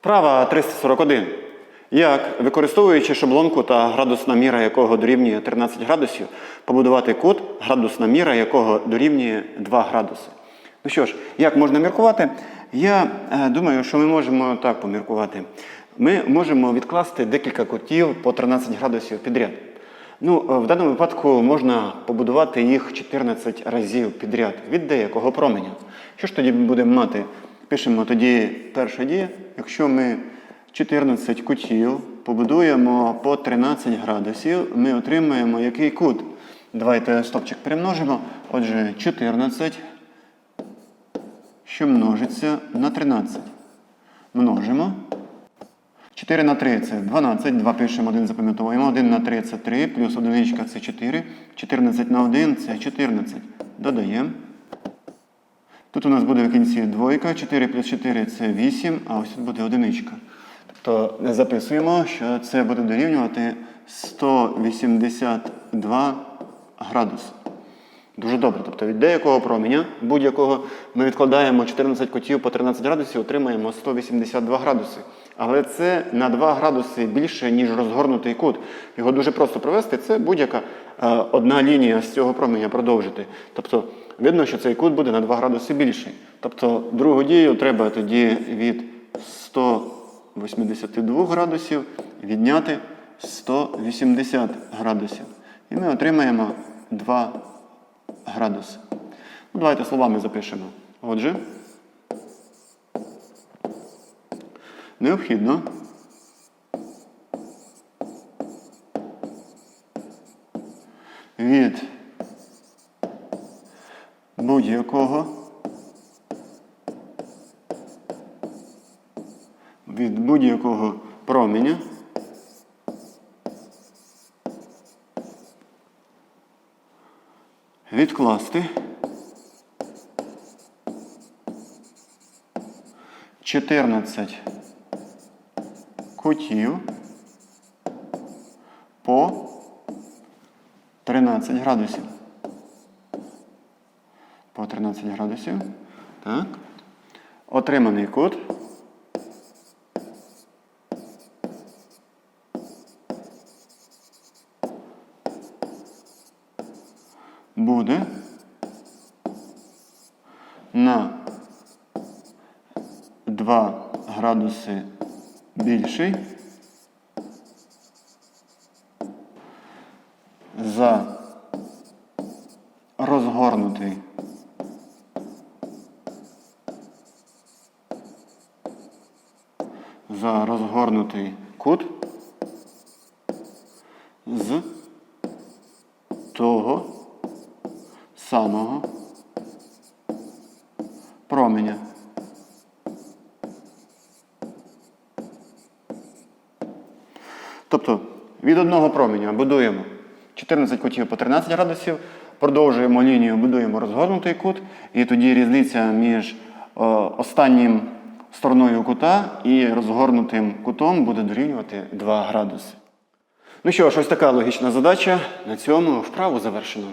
Вправа 341. Як, використовуючи шаблонку та градусна міра якого дорівнює 13 градусів, побудувати кут, градусна міра якого дорівнює 2 градуси. Ну що ж, як можна міркувати? Я е, думаю, що ми можемо так поміркувати. Ми можемо відкласти декілька кутів по 13 градусів підряд. Ну, е, в даному випадку можна побудувати їх 14 разів підряд від деякого променя. Що ж тоді будемо мати? Пишемо тоді перша дія. Якщо ми 14 кутів побудуємо по 13 градусів, ми отримаємо який кут? Давайте стопчик перемножимо. Отже, 14, що множиться на 13. Множимо. 4 на 3 це 12, 2 пишемо, 1 запам'ятовуємо. 1 на 3 це 3, плюс 1 це 4. 14 на 1 це 14. Додаємо. Тут у нас буде в кінці двойка, 4 плюс 4 це 8, а ось тут буде одиничка. Тобто записуємо, що це буде дорівнювати 182 градуси. Дуже добре. Тобто від деякого променя, будь-якого, ми відкладаємо 14 кутів по 13 градусів, отримаємо 182 градуси. Але це на 2 градуси більше, ніж розгорнутий кут. Його дуже просто провести. Це будь-яка е, одна лінія з цього променя продовжити. Тобто видно, що цей кут буде на 2 градуси більший. Тобто другу дію треба тоді від 182 градусів відняти 180 градусів. І ми отримаємо 2 градуси. Ну, давайте словами запишемо. Отже, необхідно. Від будь-якого. Від будь-якого променя. Відкласти. 14 кутів по 13 градусів. По 13 градусів. Так. Отриманий кут. Буде на 2 градуси більший. За розгорнутий за розгорнутий кут з того самого променя. Тобто від одного променя будуємо 14 кутів по 13 градусів, продовжуємо лінію, будуємо розгорнутий кут, і тоді різниця між е, останнім стороною кута і розгорнутим кутом буде дорівнювати 2 градуси. Ну що ж, ось така логічна задача. На цьому вправу завершено.